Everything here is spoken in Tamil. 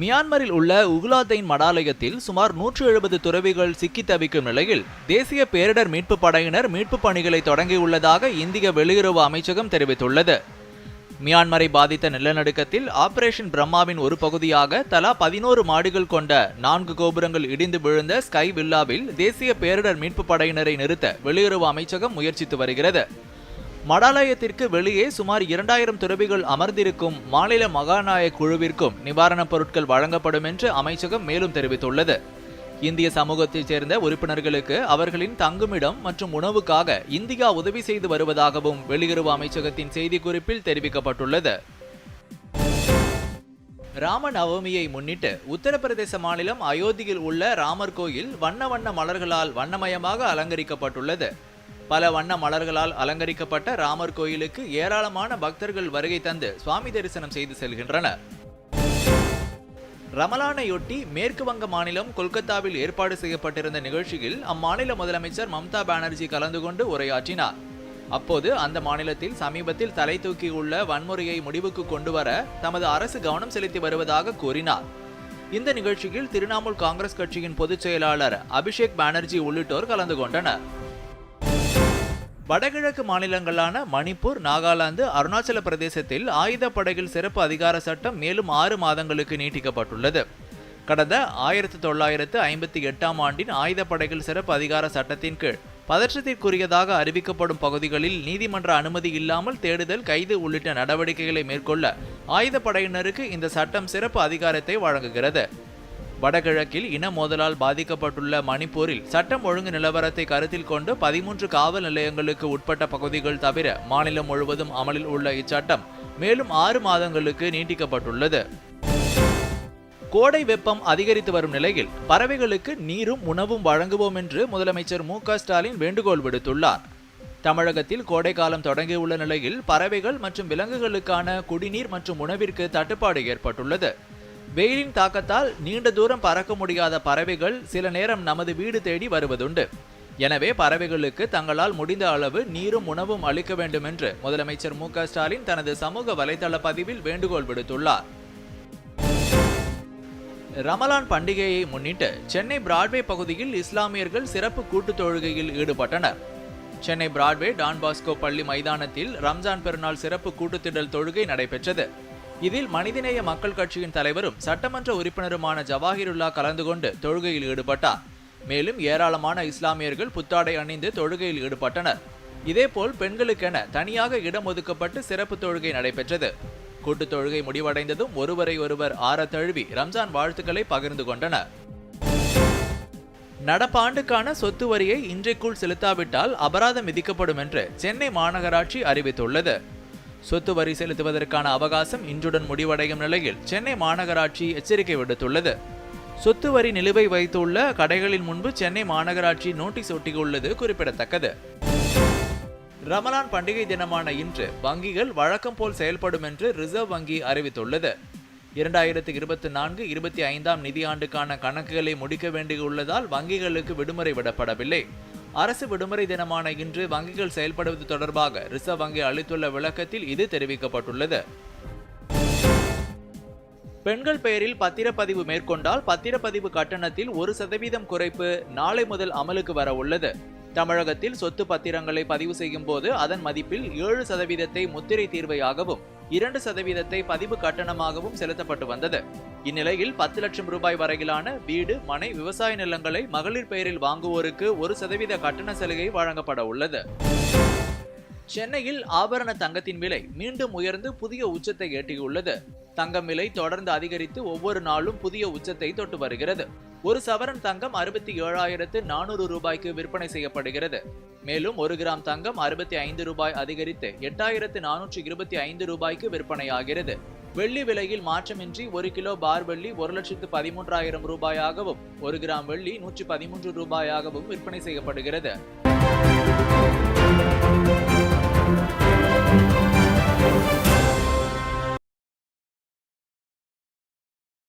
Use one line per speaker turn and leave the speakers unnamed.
மியான்மரில் உள்ள உகுலாத்தைன் மடாலயத்தில் சுமார் நூற்று எழுபது துறவிகள் சிக்கி தவிக்கும் நிலையில் தேசிய பேரிடர் மீட்பு படையினர் மீட்பு பணிகளை தொடங்கியுள்ளதாக இந்திய வெளியுறவு அமைச்சகம் தெரிவித்துள்ளது. மியான்மரை பாதித்த நிலநடுக்கத்தில் ஆபரேஷன் பிரம்மாவின் ஒரு பகுதியாக தலா பதினோரு மாடிகள் கொண்ட நான்கு கோபுரங்கள் இடிந்து விழுந்த ஸ்கை வில்லாவில் தேசிய பேரிடர் மீட்பு படையினரை நிறுத்த வெளியுறவு அமைச்சகம் முயற்சித்து வருகிறது. மடாலயத்திற்கு வெளியே சுமார் இரண்டாயிரம் துறவிகள் அமர்ந்திருக்கும் மாநில மகாநாயக குழுவிற்கும் நிவாரணப் பொருட்கள் வழங்கப்படும் என்று அமைச்சகம் மேலும் தெரிவித்துள்ளது. இந்திய சமூகத்தைச் சேர்ந்த உறுப்பினர்களுக்கு அவர்களின் தங்குமிடம் மற்றும் உணவுக்காக இந்தியா உதவி செய்து வருவதாகவும் வெளியுறவு அமைச்சகத்தின் செய்திக்குறிப்பில் தெரிவிக்கப்பட்டுள்ளது. ராம நவமியை முன்னிட்டு உத்தரப்பிரதேச மாநிலம் அயோத்தியில் உள்ள ராமர் கோயில் வண்ண வண்ண மலர்களால் வண்ணமயமாக அலங்கரிக்கப்பட்டுள்ளது. பல வண்ண மலர்களால் அலங்கரிக்கப்பட்ட ராமர் கோயிலுக்கு ஏராளமான பக்தர்கள் வருகை தந்து சுவாமி தரிசனம் செய்து செல்கின்றனர். ரமலானையொட்டி மேற்கு வங்க மாநிலம் கொல்கத்தாவில் ஏற்பாடு செய்யப்பட்டிருந்த நிகழ்ச்சியில் அம்மாநில முதலமைச்சர் மம்தா பானர்ஜி கலந்து கொண்டு உரையாற்றினார். அப்போது அந்த மாநிலத்தில் சமீபத்தில் தலை தூக்கியுள்ள வன்முறையை முடிவுக்கு கொண்டு வர தமது அரசு கவனம் செலுத்தி வருவதாக கூறினார். இந்த நிகழ்ச்சியில் திரிணாமுல் காங்கிரஸ் கட்சியின் பொதுச் செயலாளர் அபிஷேக் பானர்ஜி உள்ளிட்டோர் கலந்து கொண்டனர். வடகிழக்கு மாநிலங்களான மணிப்பூர் நாகாலாந்து அருணாச்சல பிரதேசத்தில் ஆயுதப்படைகள் சிறப்பு அதிகார சட்டம் மேலும் ஆறு மாதங்களுக்கு நீட்டிக்கப்பட்டுள்ளது. கடந்த ஆயிரத்தி தொள்ளாயிரத்து ஐம்பத்தி எட்டாம் ஆண்டின் ஆயுதப்படைகள் சிறப்பு அதிகார சட்டத்தின் கீழ் பதற்றத்திற்குரியதாக அறிவிக்கப்படும் பகுதிகளில் நீதிமன்ற அனுமதி இல்லாமல் தேடுதல் கைது உள்ளிட்ட நடவடிக்கைகளை மேற்கொள்ள ஆயுதப்படையினருக்கு இந்த சட்டம் சிறப்பு அதிகாரத்தை வழங்குகிறது. வடகிழக்கில் இன மோதலால் பாதிக்கப்பட்டுள்ள மணிப்பூரில் சட்டம் ஒழுங்கு நிலவரத்தை கருத்தில் கொண்டு பதிமூன்று காவல் நிலையங்களுக்கு உட்பட்ட பகுதிகள் தவிர மாநிலம் முழுவதும் அமலில் உள்ள இச்சட்டம் மேலும் ஆறு மாதங்களுக்கு நீட்டிக்கப்பட்டுள்ளது. கோடை வெப்பம் அதிகரித்து வரும் நிலையில் பறவைகளுக்கு நீரும் உணவும் வழங்குவோம் என்று முதலமைச்சர் மு ஸ்டாலின் வேண்டுகோள் விடுத்துள்ளார். தமிழகத்தில் கோடை காலம் தொடங்கியுள்ள நிலையில் பறவைகள் மற்றும் விலங்குகளுக்கான குடிநீர் மற்றும் உணவிற்கு தட்டுப்பாடு ஏற்பட்டுள்ளது. வெயிலின் தாக்கத்தால் நீண்ட தூரம் பறக்க முடியாத பறவைகள் சில நேரம் நமது வீடு தேடி வருவதுண்டு. எனவே பறவைகளுக்கு தங்களால் முடிந்த அளவு நீரும் உணவும் அளிக்க வேண்டும் என்று முதலமைச்சர் மு ஸ்டாலின் தனது சமூக வலைதள பதிவில் வேண்டுகோள் விடுத்துள்ளார். ரமலான் பண்டிகையை முன்னிட்டு சென்னை பிராட்வே பகுதியில் இஸ்லாமியர்கள் சிறப்பு கூட்டுத் தொழுகையில் ஈடுபட்டனர். சென்னை பிராட்வே டான் பாஸ்கோ பள்ளி மைதானத்தில் ரம்ஜான் பெருநாள் சிறப்பு கூட்டுத்திடல் தொழுகை நடைபெற்றது. இதில் மனிதநேய மக்கள் கட்சியின் தலைவரும் சட்டமன்ற உறுப்பினருமான ஜவாஹிருல்லா கலந்து கொண்டு தொழுகையில் ஈடுபட்டார். மேலும் ஏராளமான இஸ்லாமியர்கள் புத்தாடை அணிந்து தொழுகையில் ஈடுபட்டனர். இதேபோல் பெண்களுக்கென தனியாக இடம் ஒதுக்கப்பட்டு சிறப்பு தொழுகை நடைபெற்றது. கூட்டுத் தொழுகை முடிவடைந்ததும் ஒருவரை ஒருவர் ஆற தழுவி ரம்ஜான் வாழ்த்துக்களை பகிர்ந்து கொண்டனர். நடப்பாண்டுக்கான சொத்து வரியை இன்றைக்குள் செலுத்தாவிட்டால் அபராதம் விதிக்கப்படும் என்று சென்னை மாநகராட்சி அறிவித்துள்ளது. சொத்து வரி செலுத்துவதற்கான அவகாசம் இன்றுடன் முடிவடையும் நிலையில் சென்னை மாநகராட்சி எச்சரிக்கை விடுத்துள்ளது. சொத்து வரி நிலுவை வைத்துள்ள கடைகளின் முன்பு சென்னை மாநகராட்சி நோட்டீஸ் ஒட்டியுள்ளது குறிப்பிடத்தக்கது. ரமலான் பண்டிகை தினமான இன்று வங்கிகள் வழக்கம் போல் செயல்படும் என்று ரிசர்வ் வங்கி அறிவித்துள்ளது. இரண்டாயிரத்தி இருபத்தி நான்கு இருபத்தி ஐந்தாம் நிதியாண்டுக்கான கணக்குகளை முடிக்க வேண்டியுள்ளதால் வங்கிகளுக்கு விடுமுறை விடப்படவில்லை. அரசு விடுமுறை தினமான இன்று வங்கிகள் செயல்படுவது தொடர்பாக ரிசர்வ் வங்கி அளித்துள்ள விளக்கத்தில் இது தெரிவிக்கப்பட்டுள்ளது. பெண்கள் பெயரில் பத்திரப்பதிவு மேற்கொண்டால் பத்திரப்பதிவு கட்டணத்தில் ஒரு சதவீதம் குறைப்பு நாளை முதல் அமலுக்கு வர உள்ளது. தமிழகத்தில் சொத்து பத்திரங்களை பதிவு செய்யும் போது அதன் மதிப்பில் ஏழு சதவீதத்தை முத்திரை தீர்வையாகவும் இரண்டு சதவீதத்தை பதிவு கட்டணமாகவும் செலுத்தப்பட்டு வந்தது. இந்நிலையில் பத்து லட்சம் ரூபாய் வரையிலான வீடு மனை விவசாய நிலங்களை மகளிர் பெயரில் வாங்குவோருக்கு ஒரு சதவீத கட்டண சலுகை வழங்கப்பட உள்ளது. சென்னையில் ஆபரண தங்கத்தின் விலை மீண்டும் உயர்ந்து புதிய உச்சத்தை எட்டியுள்ளது. தங்கம் விலை தொடர்ந்து அதிகரித்து ஒவ்வொரு நாளும் புதிய உச்சத்தை தொட்டு வருகிறது. ஒரு சவரன் தங்கம் அறுபத்தி ஏழாயிரத்து நானூறு ரூபாய்க்கு விற்பனை செய்யப்படுகிறது. மேலும் ஒரு கிராம் தங்கம் அறுபத்தி ஐந்து ரூபாய் அதிகரித்து எட்டாயிரத்து நானூற்றி இருபத்தி ஐந்து ரூபாய்க்கு விற்பனையாகிறது. வெள்ளி விலையில் மாற்றமின்றி ஒரு கிலோ பார் வெள்ளி ஒரு லட்சத்து பதிமூன்றாயிரம் ரூபாயாகவும் ஒரு கிராம் வெள்ளி நூற்றி பதிமூன்று ரூபாயாகவும் விற்பனை செய்யப்படுகிறது.